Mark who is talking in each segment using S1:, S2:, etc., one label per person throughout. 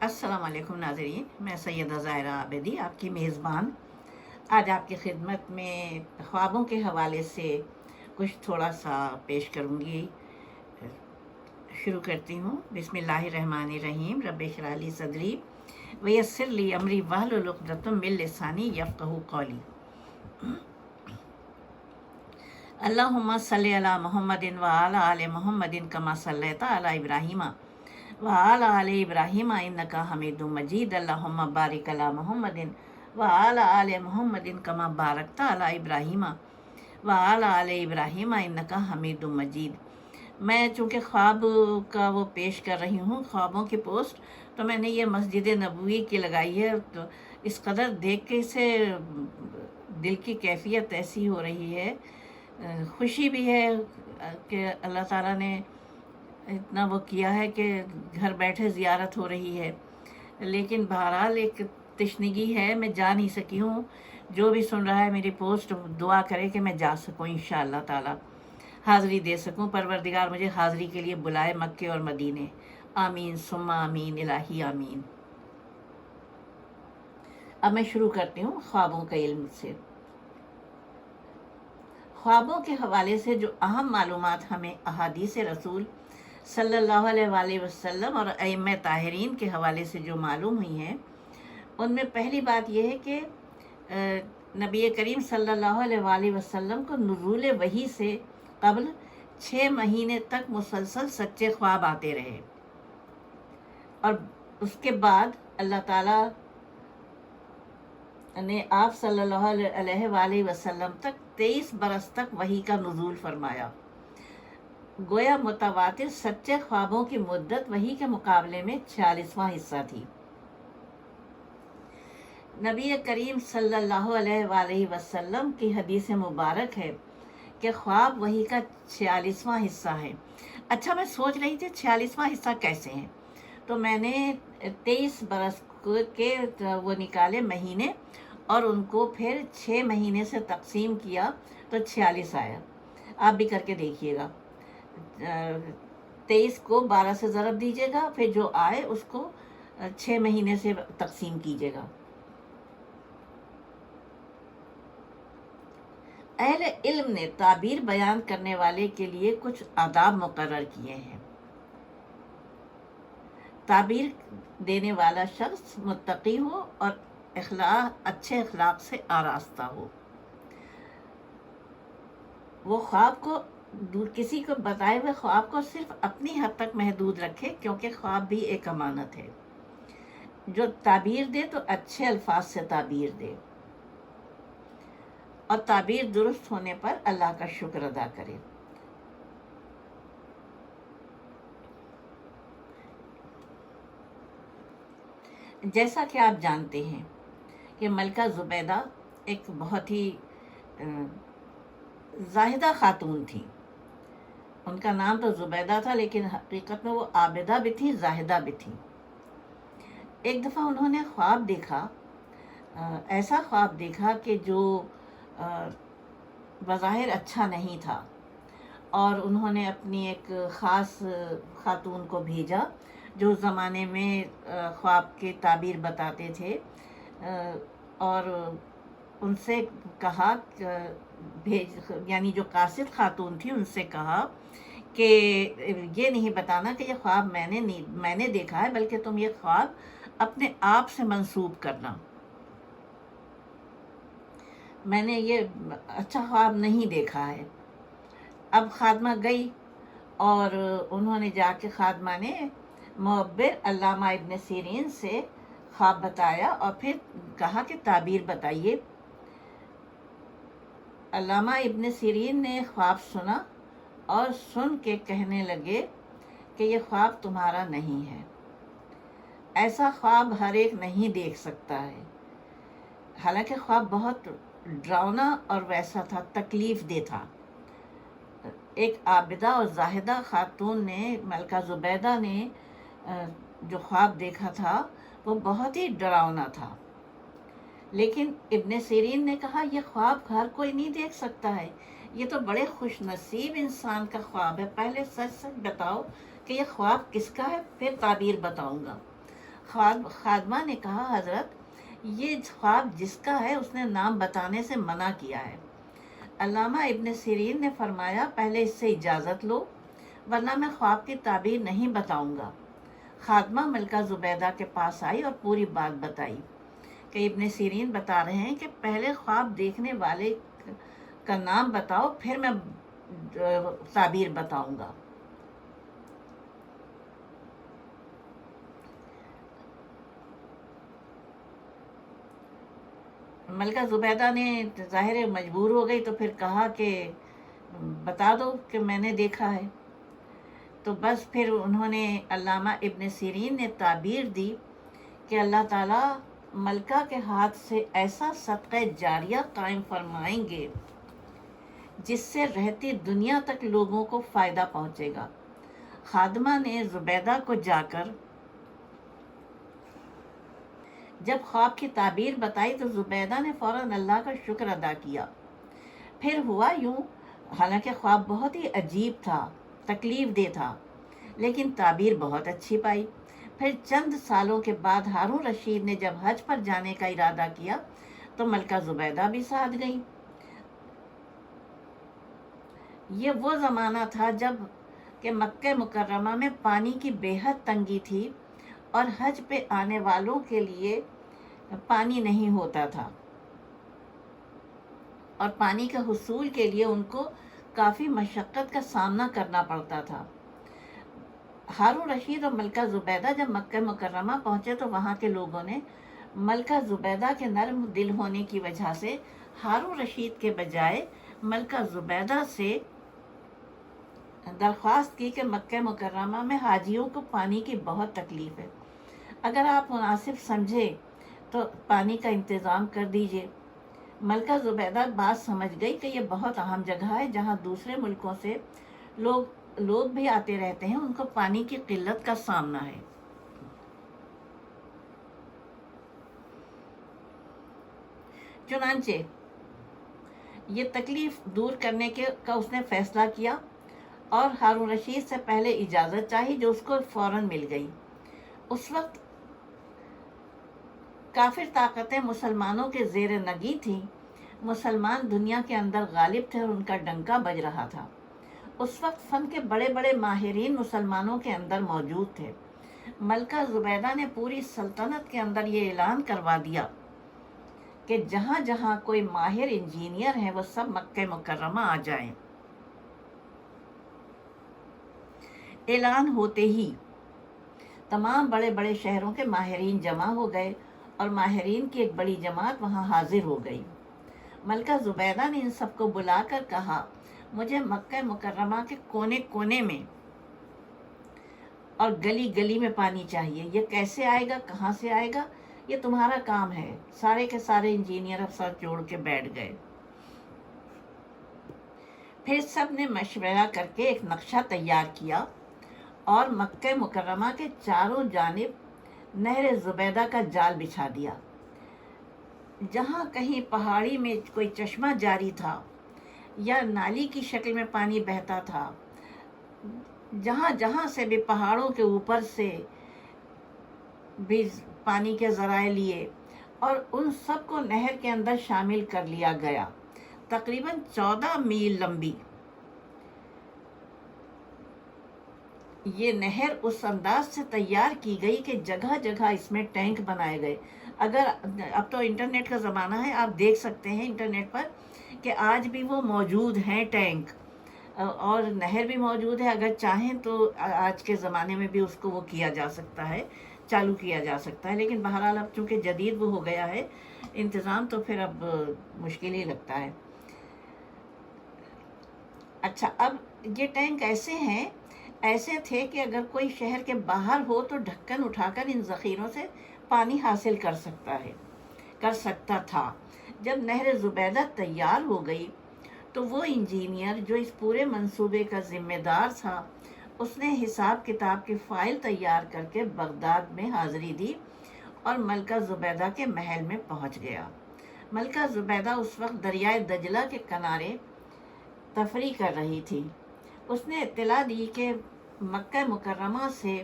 S1: السلام علیکم ناظرین، میں سیدہ ظاہرہ عابدی آپ کی میزبان۔ آج آپ کی خدمت میں خوابوں کے حوالے سے کچھ تھوڑا سا پیش کروں گی۔ شروع کرتی ہوں۔ بسم اللہ الرحمن الرحیم، رب اشرح لی صدری، ویسر لی امری، واحلل عقدۃ من لسانی یفقهوا قولی۔ اللہم صلی علی محمد وعلی آل محمد کما صلیت علی ابراہیم۔ وعلی آل ابراہیم انکا حمید مجید. اللہم بارک علی محمد وعلی آل محمد کما بارکت علی ابراہیم وعلی آل ابراہیم انکا حمید مجید. میں چونکہ خواب کا وہ پیش کر رہی ہوں، خوابوں کی پوسٹ، تو میں نے یہ مسجد نبوی کی لگائی ہے، تو اس قدر دیکھ کے اسے دل کی کیفیت ایسی ہو رہی ہے، خوشی بھی ہے کہ اللہ تعالیٰ نے اتنا وہ کیا ہے کہ گھر بیٹھے زیارت ہو رہی ہے۔ لیکن بہرحال ایک تشنگی ہے، میں جا نہیں سکی ہوں۔ جو بھی سن رہا ہے میری پوسٹ، دعا کرے کہ میں جا سکوں انشاءاللہ تعالیٰ۔ حاضری دے سکوں، پروردگار مجھے حاضری کے لیے بلائے مکے اور مدینے۔ آمین سما آمین، الہی آمین۔ اب میں شروع کرتی ہوں خوابوں کا علم سے۔ خوابوں کے حوالے سے جو اہم معلومات ہمیں احادیث رسول صلی اللہ علیہ وآلہ وسلم اور ائم طاہرین کے حوالے سے جو معلوم ہوئی ہیں، ان میں پہلی بات یہ ہے کہ نبی کریم صلی اللہ علیہ وآلہ وسلم کو نزول وحی سے قبل چھ مہینے تک مسلسل سچے خواب آتے رہے۔ اور اس کے بعد اللہ تعالیٰ نے آپ صلی اللہ علیہ وآلہ وسلم تک تیئیس برس تک وہی کا نزول فرمایا۔ گویا متواتر سچے خوابوں کی مدت وہی کے مقابلے میں چھیالیسواں حصہ تھی۔ نبی کریم صلی اللہ علیہ وآلہ وسلم کی حدیث مبارک ہے کہ خواب وہی کا چھیالیسواں حصہ ہے۔ اچھا میں سوچ رہی تھی چھیالیسواں حصہ کیسے ہیں؟ تو میں نے تیئیس برس کے وہ نکالے مہینے اور ان کو پھر چھ مہینے سے تقسیم کیا تو چھیالیس آیا۔ آپ بھی کر کے دیکھیے گا۔ تیئیس کو بارہ سے ضرب دیجیے گا، پھر جو آئے اس کو چھ مہینے سے تقسیم کیجیے گا۔ اہل علم نے تعبیر بیان کرنے والے کے لیے کچھ آداب مقرر کیے ہیں۔ تعبیر دینے والا شخص متقی ہو اور اخلاق، اچھے اخلاق سے آراستہ ہو۔ وہ خواب کو کسی کو بتائے ہوئے خواب کو صرف اپنی حد تک محدود رکھے، کیونکہ خواب بھی ایک امانت ہے۔ جو تعبیر دے تو اچھے الفاظ سے تعبیر دے۔ اور تعبیر درست ہونے پر اللہ کا شکر ادا کرے۔ جیسا کہ آپ جانتے ہیں کہ ملکہ زبیدہ ایک بہت ہی زاہدہ خاتون تھی ان کا نام تو زبیدہ تھا لیکن حقیقت میں وہ عابدہ بھی تھی زاہدہ بھی تھی ایک دفعہ انہوں نے خواب دیکھا ایسا خواب دیکھا کہ جو بظاہر اچھا نہیں تھا۔ اور انہوں نے اپنی ایک خاص خاتون کو بھیجا، جو زمانے میں خواب کے تعبیر بتاتے تھے۔ اور ان سے کہا، بھیج یعنی جو قاصد خاتون تھی، ان سے کہا کہ یہ نہیں بتانا کہ یہ خواب میں نے نہیں، میں نے دیکھا ہے، بلکہ تم یہ خواب اپنے آپ سے منسوب کرنا۔ میں نے یہ اچھا خواب نہیں دیکھا ہے۔ اب خادمہ گئی اور انہوں نے جا کے خادمہ نے معبر علامہ ابن سیرین سے خواب بتایا اور پھر کہا کہ تعبیر بتائیے۔ علامہ ابن سیرین نے خواب سنا اور سن کے کہنے لگے کہ یہ خواب تمہارا نہیں ہے۔ ایسا خواب ہر ایک نہیں دیکھ سکتا ہے۔ حالانکہ خواب بہت ڈراؤنا اور ویسا تھا، تکلیف دہ تھا۔ ایک عابدہ اور زاہدہ خاتون نے، ملکہ زبیدہ نے، جو خواب دیکھا تھا، وہ بہت ہی ڈراؤنا تھا۔ لیکن ابن سیرین نے کہا، یہ خواب ہر کوئی نہیں دیکھ سکتا ہے۔ یہ تو بڑے خوش نصیب انسان کا خواب ہے۔ پہلے سچ سچ بتاؤ کہ یہ خواب کس کا ہے، پھر تعبیر بتاؤں گا۔ خواب، خادمہ نے کہا، حضرت، یہ خواب جس کا ہے، اس نے نام بتانے سے منع کیا ہے۔ علامہ ابن سیرین نے فرمایا، پہلے اس سے اجازت لو، ورنہ میں خواب کی تعبیر نہیں بتاؤں گا۔ خادمہ ملکہ زبیدہ کے پاس آئی اور پوری بات بتائی۔ کہ ابن سیرین بتا رہے ہیں کہ پہلے خواب دیکھنے والے کا نام بتاؤ، پھر میں، تعبیر بتاؤں گا۔ ملکہ زبیدہ نے ظاہر مجبور ہو گئی تو پھر کہا کہ بتا دو کہ میں نے دیکھا ہے۔ تو بس پھر انہوں نے علامہ ابن سیرین نے تعبیر دی کہ اللہ تعالیٰ ملکہ کے ہاتھ سے ایسا صدقہ جاریہ قائم فرمائیں گے، جس سے رہتی دنیا تک لوگوں کو فائدہ پہنچے گا۔ خادمہ نے زبیدہ کو جا کر جب خواب کی تعبیر بتائی تو زبیدہ نے فوراً اللہ کا شکر ادا کیا۔ پھر ہوا یوں، حالانکہ خواب بہت ہی عجیب تھا، تکلیف دہ تھا، لیکن تعبیر بہت اچھی پائی۔ پھر چند سالوں کے بعد ہارون رشید نے جب حج پر جانے کا ارادہ کیا تو ملکہ زبیدہ بھی ساتھ گئی۔ یہ وہ زمانہ تھا جبکہ مکہ مکرمہ میں پانی کی بے حد تنگی تھی اور حج پہ آنے والوں کے لیے پانی نہیں ہوتا تھا۔ اور پانی کے حصول کے لیے ان کو کافی مشقت کا سامنا کرنا پڑتا تھا۔ ہارون رشید اور ملکہ زبیدہ جب مکہ مکرمہ پہنچے تو وہاں کے لوگوں نے ملکہ زبیدہ کے نرم دل ہونے کی وجہ سے ہارون رشید کے بجائے ملکہ زبیدہ سے درخواست کی کہ مکہ مکرمہ میں حاجیوں کو پانی کی بہت تکلیف ہے۔ اگر آپ مناسب سمجھے تو پانی کا انتظام کر دیجیے۔ ملکہ زبیدہ بات سمجھ گئی کہ یہ بہت اہم جگہ ہے جہاں دوسرے ملکوں سے لوگ لوگ بھی آتے رہتے ہیں، ان کو پانی کی قلت کا سامنا ہے۔ چنانچہ، یہ تکلیف دور کرنے کے، کا اس نے فیصلہ کیا اور ہارون رشید سے پہلے اجازت چاہی جو اس کو فوراً مل گئی۔ اس وقت کافر طاقتیں مسلمانوں کے زیر نگی تھیں۔ مسلمان دنیا کے اندر غالب تھے اور ان کا ڈنکا بج رہا تھا۔ اس وقت فن کے بڑے بڑے ماہرین مسلمانوں کے اندر موجود تھے۔ ملکہ زبیدہ نے پوری سلطنت کے اندر یہ اعلان کروا دیا کہ جہاں جہاں کوئی ماہر انجینئر ہے وہ سب مکہ مکرمہ آ جائیں۔ اعلان ہوتے ہی تمام بڑے بڑے شہروں کے ماہرین جمع ہو گئے اور ماہرین کی ایک بڑی جماعت وہاں حاضر ہو گئی۔ ملکہ زبیدہ نے ان سب کو بلا کر کہا مجھے مکہ مکرمہ کے کونے کونے میں اور گلی گلی میں پانی چاہیے۔ یہ کیسے آئے گا؟ کہاں سے آئے گا؟ یہ تمہارا کام ہے۔ سارے کے سارے انجینئر افسر جوڑ کے بیٹھ گئے۔ پھر سب نے مشورہ کر کے ایک نقشہ تیار کیا اور مکہ مکرمہ کے چاروں جانب نہر زبیدہ کا جال بچھا دیا۔ جہاں کہیں پہاڑی میں کوئی چشمہ جاری تھا یا نالی کی شکل میں پانی بہتا تھا۔ جہاں جہاں سے بھی پہاڑوں کے اوپر سے بھی پانی کے ذرائع لیے اور ان سب کو نہر کے اندر شامل کر لیا گیا۔ تقریباً چودہ میل لمبی۔ یہ نہر اس انداز سے تیار کی گئی کہ جگہ جگہ اس میں ٹینک بنائے گئے۔ اگر اب تو انٹرنیٹ کا زمانہ ہے، آپ دیکھ سکتے ہیں انٹرنیٹ پر۔ کہ آج بھی وہ موجود ہیں ٹینک اور نہر بھی موجود ہے، اگر چاہیں تو آج کے زمانے میں بھی اس کو وہ کیا جا سکتا ہے، چالو کیا جا سکتا ہے، لیکن بہرحال اب چونکہ جدید وہ ہو گیا ہے، انتظام تو پھر اب مشکل ہی لگتا ہے۔ اچھا اب یہ ٹینک ایسے ہیں، ایسے تھے کہ اگر کوئی شہر کے باہر ہو تو ڈھکن اٹھا کر ان ذخیروں سے پانی حاصل کر سکتا ہے، کر سکتا تھا۔ جب نہر زبیدہ تیار ہو گئی تو وہ انجینئر جو اس پورے منصوبے کا ذمہ دار تھا، اس نے حساب کتاب کی فائل تیار کر کے بغداد میں حاضری دی اور ملکہ زبیدہ کے محل میں پہنچ گیا۔ ملکہ زبیدہ اس وقت دریائے دجلہ کے کنارے تفریح کر رہی تھی۔ اس نے اطلاع دی کہ مکہ مکرمہ سے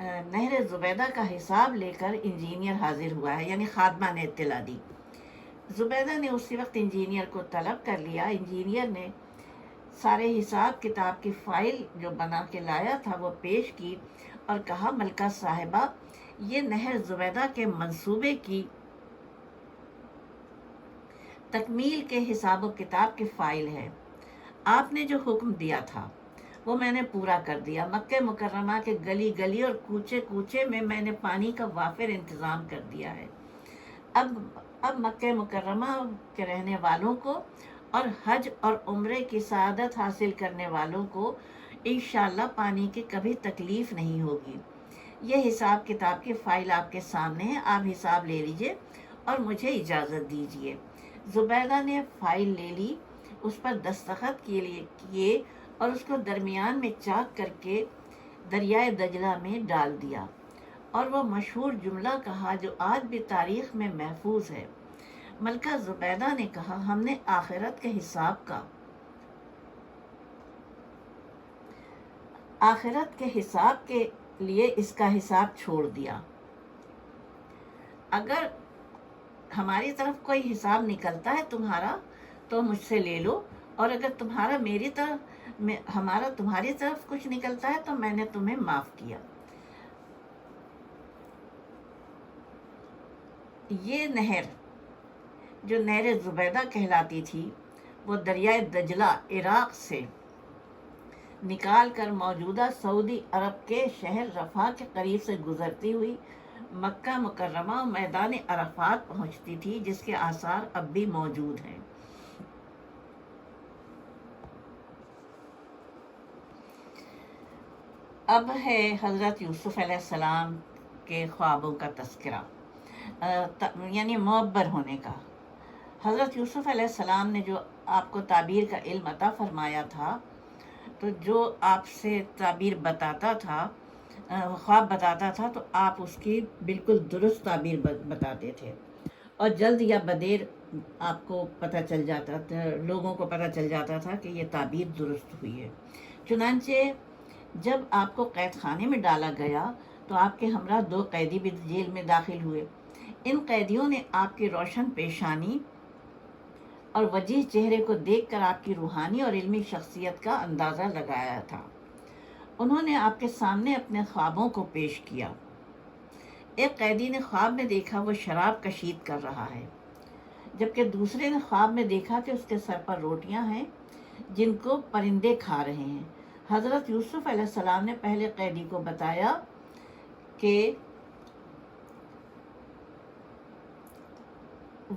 S1: نہر زبیدہ کا حساب لے کر انجینئر حاضر ہوا ہے یعنی خادمہ نے اطلاع دی۔ زبیدہ نے اسی وقت انجینئر کو طلب کر لیا۔ انجینئر نے سارے حساب کتاب کی فائل جو بنا کے لایا تھا وہ پیش کی اور کہا، ملکہ صاحبہ، یہ نہر زبیدہ کے منصوبے کی تکمیل کے حساب و کتاب کی فائل ہے۔ آپ نے جو حکم دیا تھا، وہ میں نے پورا کر دیا۔ مکہ مکرمہ کے گلی گلی اور کوچے کوچے میں میں نے پانی کا وافر انتظام کر دیا ہے۔ اب اب مکہ مکرمہ کے رہنے والوں کو اور حج اور عمرے کی سعادت حاصل کرنے والوں کو انشاءاللہ پانی کی کبھی تکلیف نہیں ہوگی۔ یہ حساب کتاب کی فائل آپ کے سامنے ہے آپ حساب لے لیجیے اور مجھے اجازت دیجیے۔ زبیدہ نے فائل لے لی، اس پر دستخط کے لیے، کیے اور اس کو درمیان میں چاک کر کے دریائے دجلہ میں ڈال دیا۔ اور وہ مشہور جملہ کہا جو آج بھی تاریخ میں محفوظ ہے۔ ملکہ زبیدہ نے کہا، ہم نے آخرت کے حساب کا۔ آخرت کے حساب کے لیے اس کا حساب چھوڑ دیا۔ اگر ہماری طرف کوئی حساب نکلتا ہے تمہارا، تو مجھ سے لے لو۔ اور اگر تمہارا میری طرف ہمارا تمہاری طرف کچھ نکلتا ہے، تو میں نے تمہیں معاف کیا۔ یہ نہر جو نہر زبیدہ کہلاتی تھی، وہ دریائے دجلہ، عراق سے نکال کر موجودہ سعودی عرب کے شہر رفا کے قریب سے گزرتی ہوئی مکہ مکرمہ میدان عرفات پہنچتی تھی، جس کے آثار اب بھی موجود ہیں۔ اب ہے حضرت یوسف علیہ السلام کے خوابوں کا تذکرہ۔ یعنی معبر ہونے کا۔ حضرت یوسف علیہ السلام نے جو آپ کو تعبیر کا علم عطا فرمایا تھا، تو جو آپ سے تعبیر بتاتا تھا خواب بتاتا تھا، تو آپ اس کی بالکل درست تعبیر بتاتے تھے۔ اور جلد یا بدیر آپ کو پتہ چل جاتا تھا، لوگوں کو پتہ چل جاتا تھا کہ یہ تعبیر درست ہوئی ہے۔ چنانچہ جب آپ کو قید خانے میں ڈالا گیا، تو آپ کے ہمراہ دو قیدی بھی جیل میں داخل ہوئے۔ ان قیدیوں نے آپ کی روشن پیشانی اور وجیح چہرے کو دیکھ کر آپ کی روحانی اور علمی شخصیت کا اندازہ لگایا تھا۔ انہوں نے آپ کے سامنے اپنے خوابوں کو پیش کیا۔ ایک قیدی نے خواب میں دیکھا وہ شراب کشید کر رہا ہے، جبکہ دوسرے نے خواب میں دیکھا کہ اس کے سر پر روٹیاں ہیں جن کو پرندے کھا رہے ہیں۔ حضرت یوسف علیہ السلام نے پہلے قیدی کو بتایا کہ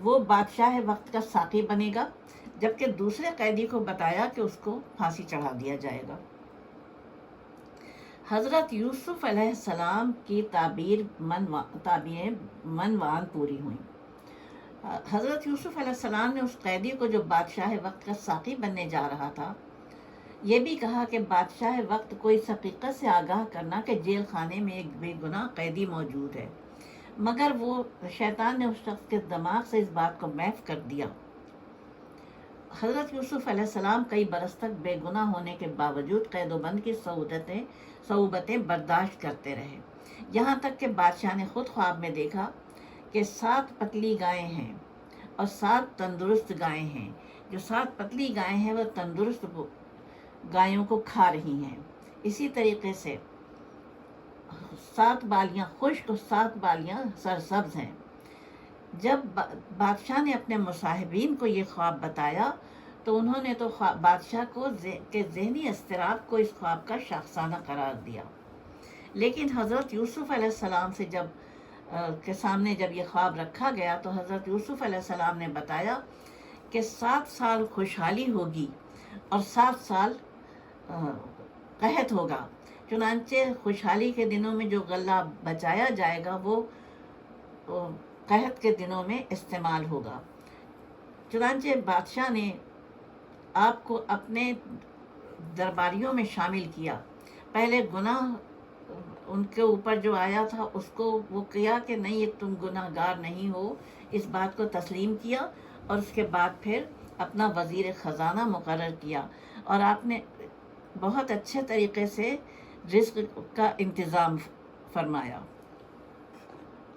S1: وہ بادشاہ وقت کا ساقی بنے گا، جبکہ دوسرے قیدی کو بتایا کہ اس کو پھانسی چڑھا دیا جائے گا۔ حضرت یوسف علیہ السلام کی تعبیر تعبیر منوان پوری ہوئیں۔ حضرت یوسف علیہ السلام نے اس قیدی کو جو بادشاہ وقت کا ساقی بننے جا رہا تھا، یہ بھی کہا کہ بادشاہ وقت کو اس حقیقت سے آگاہ کرنا کہ جیل خانے میں ایک بے گناہ قیدی موجود ہے۔ مگر وہ شیطان نے اس شخص کے دماغ سے اس بات کو محف کر دیا۔ حضرت یوسف علیہ السلام کئی برس تک بے گناہ ہونے کے باوجود قید و بند کی سعودتیں صعوبتیں برداشت کرتے رہے۔ یہاں تک کہ بادشاہ نے خود خواب میں دیکھا کہ سات پتلی گائیں ہیں اور سات تندرست گائیں ہیں۔ جو سات پتلی گائیں ہیں وہ تندرست گایوں کو کھا رہی ہیں۔ اسی طریقے سے سات بالیاں، خشک اور سات بالیاں سرسبز ہیں۔ جب بادشاہ نے اپنے مصاحبین کو یہ خواب بتایا، تو انہوں نے تو بادشاہ کو کے ذہنی اضطراب کو اس خواب کا شاخسانہ قرار دیا۔ لیکن حضرت یوسف علیہ السلام سے جب کے سامنے جب یہ خواب رکھا گیا، تو حضرت یوسف علیہ السلام نے بتایا کہ سات سال خوشحالی ہوگی اور سات سال قحط ہوگا۔ چنانچہ خوشحالی کے دنوں میں جو غلہ بچایا جائے گا، وہ قحط کے دنوں میں استعمال ہوگا۔ چنانچہ بادشاہ نے آپ کو اپنے درباریوں میں شامل کیا۔ پہلے گناہ ان کے اوپر جو آیا تھا، اس کو وہ کیا کہ نہیں، یہ تم گناہ گار نہیں ہو، اس بات کو تسلیم کیا اور اس کے بعد پھر اپنا وزیر خزانہ مقرر کیا۔ اور آپ نے بہت اچھے طریقے سے رزق کا انتظام فرمایا